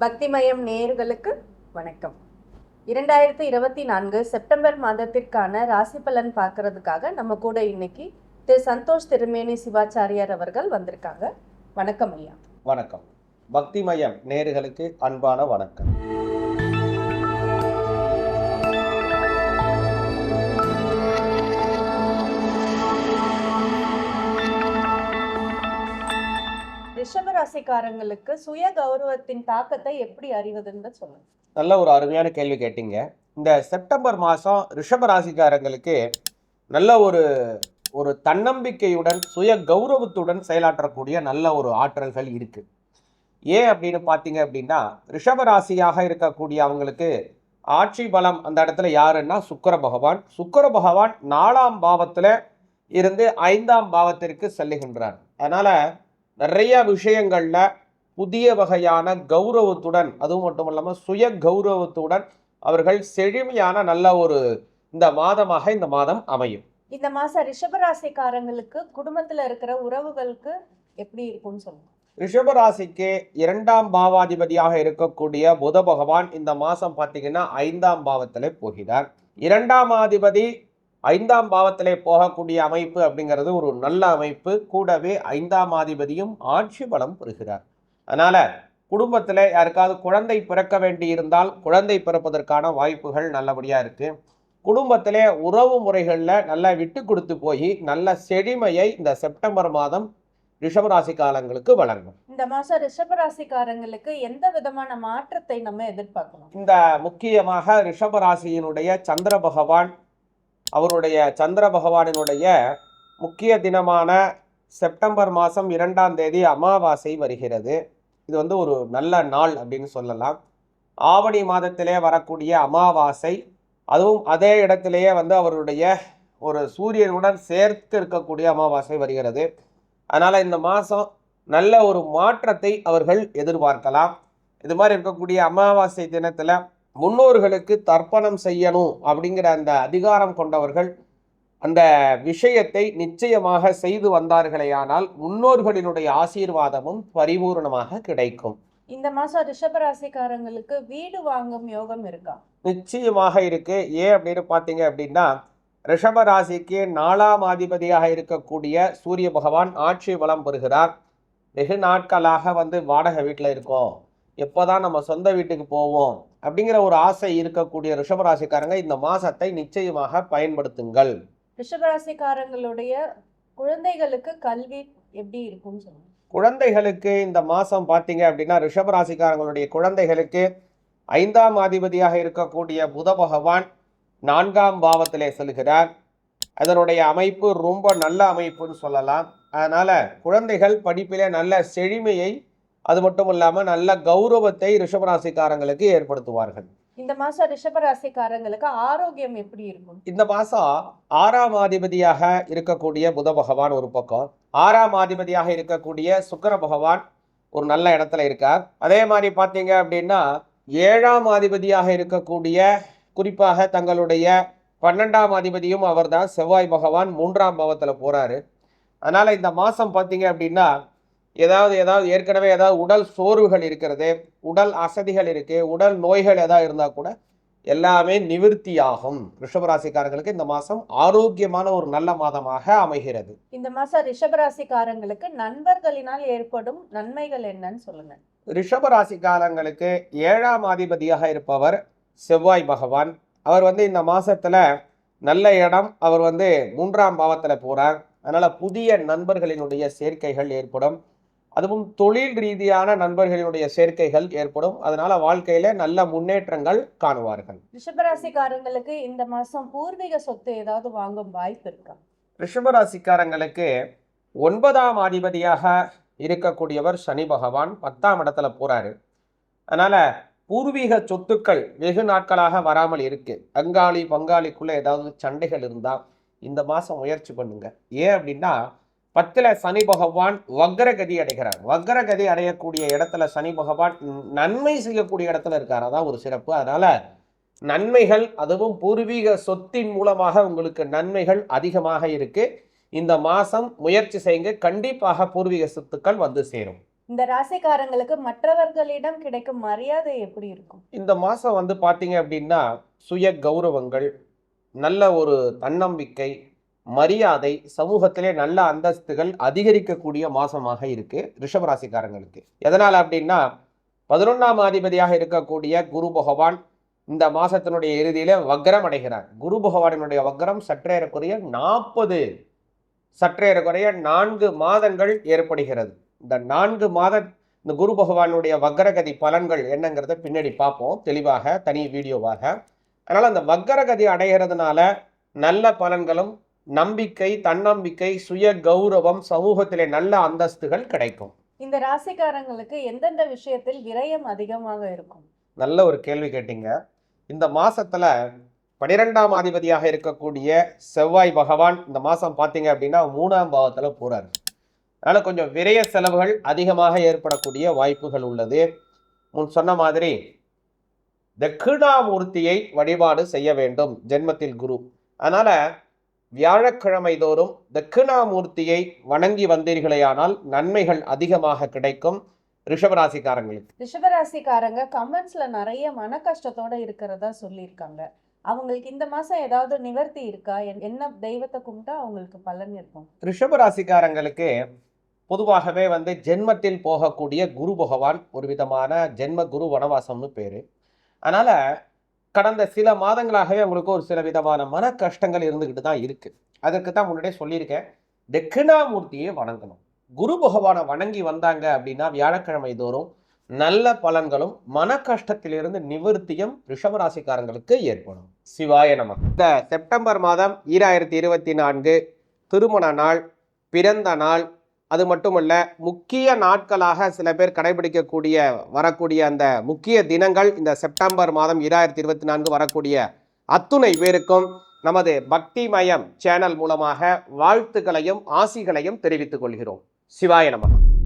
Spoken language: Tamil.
பக்திமயம் நேயர்களுக்கு வணக்கம். இரண்டாயிரத்தி இருபத்தி நான்கு செப்டம்பர் மாதத்திற்கான ராசி பலன் பார்க்கறதுக்காக நம்ம கூட இன்னைக்கு திரு சந்தோஷ் திருமேனி சிவாச்சாரியார் அவர்கள் வந்திருக்காங்க. வணக்கம் ஐயா. வணக்கம். பக்திமயம் நேர்களுக்கு அன்பான வணக்கம். ரிஷபராசிக்காரங்களுக்கு சுய கௌரவத்தின் தாக்கத்தை எப்படி அறிவதுன்னு சொல்லுங்க. நல்ல ஒரு அருமையான கேள்வி கேட்டீங்க. இந்த செப்டம்பர் மாதம் ரிஷபராசிக்காரங்களுக்கு நல்ல ஒரு ஒரு தன்னம்பிக்கையுடன் சுய கௌரவத்துடன் செயலாற்றக்கூடிய நல்ல ஒரு ஆற்றல்கள் இருக்கு. ஏன் அப்படின்னு பார்த்தீங்க அப்படின்னா ரிஷபராசியாக இருக்கக்கூடிய அவங்களுக்கு ஆட்சி பலம் அந்த இடத்துல யாருன்னா சுக்கர பகவான். சுக்கர பகவான் நாலாம் பாவத்தில் இருந்து ஐந்தாம் பாவத்திற்கு செல்லுகின்றார். அதனால் நிறைய விஷயங்கள்ல புதிய வகையான கௌரவத்துடன் அதுவும் மட்டும் இல்லாமல் சுய கௌரவத்துடன் அவர்கள் செழுமையான நல்ல ஒரு இந்த மாதமாக இந்த மாதம் அமையும். இந்த மாசம் ரிஷப ராசிக்காரங்களுக்கு குடும்பத்துல இருக்கிற உறவுகளுக்கு எப்படி இருக்கும்னு சொல்லுங்க. ரிஷபராசிக்கு இரண்டாம் பாவாதிபதியாக இருக்கக்கூடிய புத பகவான் இந்த மாதம் பார்த்தீங்கன்னா ஐந்தாம் பாவத்திலே போகிறார். இரண்டாம் அதிபதி ஐந்தாம் பாவத்திலே போகக்கூடிய அமைப்பு அப்படிங்கிறது ஒரு நல்ல அமைப்பு. கூடவே ஐந்தாம் அதிபதியும் ஆட்சி பலம் பெறுகிறார். அதனால குடும்பத்தில் யாருக்காவது குழந்தை பிறக்க வேண்டி இருந்தால் குழந்தை பிறப்பதற்கான வாய்ப்புகள் நல்லபடியாக இருக்கு. குடும்பத்திலே உறவு முறைகளில் நல்லா விட்டு கொடுத்து போய் நல்ல செழுமையை இந்த செப்டம்பர் மாதம் ரிஷபராசி காலங்களுக்கு வழங்கும். இந்த மாசம் ரிஷப ராசிக்காரங்களுக்கு எந்த விதமான மாற்றத்தை நம்ம எதிர்பார்க்கணும் இந்த முக்கியமாக ரிஷபராசியினுடைய சந்திர பகவான் அவருடைய சந்திர பகவானினுடைய முக்கிய தினமான செப்டம்பர் மாதம் இரண்டாம் தேதி அமாவாசை வருகிறது. இது வந்து ஒரு நல்ல நாள் அப்படின்னு சொல்லலாம். ஆவணி மாதத்திலே வரக்கூடிய அமாவாசை அதுவும் அதே இடத்திலேயே வந்து அவருடைய ஒரு சூரியனுடன் சேர்த்து இருக்கக்கூடிய அமாவாசை வருகிறது. அதனால் இந்த மாதம் நல்ல ஒரு மாற்றத்தை அவர்கள் எதிர்பார்க்கலாம். இது மாதிரி இருக்கக்கூடிய அமாவாசை தினத்தில் முன்னோர்களுக்கு தர்ப்பணம் செய்யணும் அப்படிங்கிற அந்த அதிகாரம் கொண்டவர்கள் அந்த விஷயத்தை நிச்சயமாக செய்து வந்தார்களேயானால் முன்னோர்களினுடைய ஆசீர்வாதமும் பரிபூர்ணமாக கிடைக்கும். இந்த மாசம் ரிஷப ராசிக்காரங்களுக்கு வீடு வாங்கும் யோகம் இருக்கா? நிச்சயமாக இருக்கு. ஏன் அப்படின்னு பார்த்தீங்க அப்படின்னா ரிஷப ராசிக்கு நாலாம் அதிபதியாக இருக்கக்கூடிய சூரிய பகவான் ஆட்சி வளம் பெறுகிறார். வெகு நாட்களாக வந்து வாடகை வீட்டில் இருக்கோம். எப்போதான் நம்ம சொந்த வீட்டுக்கு போவோம் அப்படிங்கிற ஒரு ஆசை இருக்கக்கூடிய ரிஷப ராசிக்காரங்க இந்த மாசத்தை நிச்சயமாக பயன்படுத்துங்கள். ரிஷப ராசிக்காரங்களுடைய குழந்தைகளுக்கு கல்வி எப்படி இருக்கும்னு சொல்லுங்க. குழந்தைகளுக்கு இந்த மாதம் பார்த்தீங்க அப்படின்னா ரிஷப ராசிக்காரங்களுடைய குழந்தைகளுக்கு ஐந்தாம் அதிபதியாக இருக்கக்கூடிய புத பகவான் நான்காம் பாவத்திலே செல்கிறார். அதனுடைய அமைப்பு ரொம்ப நல்ல அமைப்புன்னு சொல்லலாம். அதனால் குழந்தைகள் படிப்பிலே நல்ல செழுமையை அது மட்டும் இல்லாமல் நல்ல கௌரவத்தை ரிஷபராசிக்காரங்களுக்கு ஏற்படுத்துவார்கள். இந்த மாசம் ரிஷப ராசிக்காரங்களுக்கு ஆரோக்கியம் எப்படி இருக்கும்? இந்த மாதம் ஆறாம் அதிபதியாக இருக்கக்கூடிய புத பகவான் ஒரு பக்கம். ஆறாம் அதிபதியாக இருக்கக்கூடிய சுக்கிர பகவான் ஒரு நல்ல இடத்துல இருக்கார். அதே மாதிரி பார்த்தீங்க அப்படின்னா ஏழாம் அதிபதியாக இருக்கக்கூடிய குறிப்பாக தங்களுடைய பன்னெண்டாம் அதிபதியும் அவர்தான். செவ்வாய் பகவான் மூன்றாம் பாவத்தில் போறாரு. அதனால இந்த மாதம் பார்த்தீங்க அப்படின்னா ஏதாவது ஏதாவது ஏற்கனவே ஏதாவது உடல் சோர்வுகள் இருக்கிறது உடல் அசதிகள் இருக்கு உடல் நோய்கள் ஏதாவது இருந்தால் கூட எல்லாமே நிவிருத்தியாகும். ரிஷபராசிக்காரர்களுக்கு இந்த மாதம் ஆரோக்கியமான ஒரு நல்ல மாதமாக அமைகிறது. இந்த மாசம் ரிஷப ராசிக்காரங்களுக்கு நண்பர்களினால் ஏற்படும் நன்மைகள் என்னன்னு சொல்லுங்க. ரிஷபராசிக்காரங்களுக்கு ஏழாம் அதிபதியாக இருப்பவர் செவ்வாய் பகவான். அவர் வந்து இந்த மாசத்துல நல்ல இடம் அவர் வந்து மூன்றாம் பாவத்துல போறார். அதனால புதிய நண்பர்களினுடைய சேர்க்கைகள் ஏற்படும். அதுவும் தொழில் ரீதியான நண்பர்களினுடைய சேர்க்கைகள் ஏற்படும். அதனால வாழ்க்கையில நல்ல முன்னேற்றங்கள் காணுவார்கள். ரிஷப ராசிக்காரங்களுக்கு இந்த மாசம் பூர்வீக சொத்து ஏதாவது வாங்கும் வாய்ப்பு இருக்கா? ரிஷபராசிக்காரங்களுக்கு ஒன்பதாம் அதிபதியாக இருக்கக்கூடியவர் சனி பகவான் பத்தாம் இடத்துல போறாரு. அதனால பூர்வீக சொத்துக்கள் வெகு நாட்களாக வராமல் இருக்கு. அங்காளி பங்காளிக்குள்ள ஏதாவது சண்டைகள் இருந்தா இந்த மாசம் முயற்சி பண்ணுங்க. ஏன் அப்படின்னா பத்துல சனி பகவான் வக்ரகதி அடைகிறார். வக்ரகதி அடையக்கூடிய இடத்துல சனி பகவான் நன்மை செய்யக்கூடிய இடத்துல இருக்கார். அதான் ஒரு சிறப்பு. அதனால நன்மைகள் அதுவும் பூர்வீக சொத்தின் மூலமாக உங்களுக்கு நன்மைகள் அதிகமாக இருக்கு. இந்த மாசம் முயற்சி செய்யுங்க. கண்டிப்பாக பூர்வீக சொத்துக்கள் வந்து சேரும். இந்த ராசிக்காரங்களுக்கு மற்றவர்களிடம் கிடைக்கும் மரியாதை எப்படி இருக்கும்? இந்த மாதம் வந்து பார்த்தீங்க அப்படின்னா சுய கௌரவங்கள் நல்ல ஒரு தன்னம்பிக்கை மரியாதை சமூகத்திலே நல்ல அந்தஸ்துகள் அதிகரிக்கக்கூடிய மாசமாக இருக்கு ரிஷபராசிக்காரங்களுக்கு. எதனால் அப்படின்னா பதினொன்றாம் அதிபதியாக இருக்கக்கூடிய குரு பகவான் இந்த மாசத்தினுடைய இறுதியில வக்ரம் அடைகிறார். குரு பகவானினுடைய வக்ரம் சற்றேறக்குறைய நாற்பது சற்றேறக்குறைய நான்கு மாதங்கள் ஏற்படுகிறது. இந்த நான்கு மாத இந்த குரு பகவானுடைய வக்ரகதி பலன்கள் என்னங்கிறத பின்னாடி பார்ப்போம் தெளிவாக தனி வீடியோவாக. அதனால் அந்த வக்ரகதி அடைகிறதுனால நல்ல பலன்களும் நம்பிக்கை தன்னம்பிக்கை சுய கௌரவம் சமூகத்திலே நல்ல அந்தஸ்துகள் கிடைக்கும். இந்த ராசிக்காரங்களுக்கு எந்தெந்த விஷயத்தில் விரயம் அதிகமாக இருக்கும்? நல்ல ஒரு கேள்வி கேட்டீங்க. இந்த மாசத்துல பனிரெண்டாம் அதிபதியாக இருக்கக்கூடிய செவ்வாய் பகவான் இந்த மாசம் பார்த்தீங்க அப்படின்னா மூணாம் பாவத்துல போறாரு. அதனால கொஞ்சம் விரய செலவுகள் அதிகமாக ஏற்படக்கூடிய வாய்ப்புகள் உள்ளது. முன் சொன்ன மாதிரி தட்சிணாமூர்த்தியை வழிபாடு செய்ய வேண்டும். ஜென்மத்தில் குரு. அதனால வியாழக்கிழமை தோறும் தட்சிணாமூர்த்தியை வணங்கி வந்தீர்களேயானால் நன்மைகள் அதிகமாக கிடைக்கும். ரிஷபராசிக்காரங்களுக்கு ரிஷபராசிக்காரங்க கமெண்ட்ஸ்ல நிறைய மன கஷ்டத்தோட இருக்கிறதா சொல்லியிருக்காங்க. அவங்களுக்கு இந்த மாசம் ஏதாவது நிவர்த்தி இருக்கா? என்- என்ன தெய்வத்தை கும்பிட்டா அவங்களுக்கு பலன் இருக்கும்? ரிஷபராசிக்காரங்களுக்கு பொதுவாகவே வந்து ஜென்மத்தில் போகக்கூடிய குரு பகவான் ஒரு விதமான ஜென்ம குரு வனவாசம்னு பேர். அதனால் கடந்த சில மாதங்களாகவே உங்களுக்கு ஒரு சில விதமான மன கஷ்டங்கள் இருந்துக்கிட்டு தான் இருக்குது அதற்கு தான் முன்னாடியே சொல்லியிருக்கேன். தட்சிணாமூர்த்தியை வணங்கணும். குரு பகவானை வணங்கி வந்தாங்க அப்படின்னா வியாழக்கிழமை தோறும் நல்ல பலன்களும் மன கஷ்டத்திலிருந்து நிவர்த்தியும் ரிஷபராசிக்காரங்களுக்கு ஏற்படும். சிவாய நம. இந்த செப்டம்பர் மாதம் ஈராயிரத்தி இருபத்தி நான்கு திருமண நாள் பிறந்த நாள் அது மட்டுமல்ல முக்கிய நாட்களாக சில பேர் கடைபிடிக்கக்கூடிய வரக்கூடிய அந்த முக்கிய தினங்கள் இந்த செப்டம்பர் மாதம் இரண்டாயிரத்தி இருபத்தி நான்கு வரக்கூடிய அத்துணை பேருக்கும் நமது பக்திமயம் சேனல் மூலமாக வாழ்த்துக்களையும் ஆசிகளையும் தெரிவித்துக் கொள்கிறோம். சிவாய நமகம்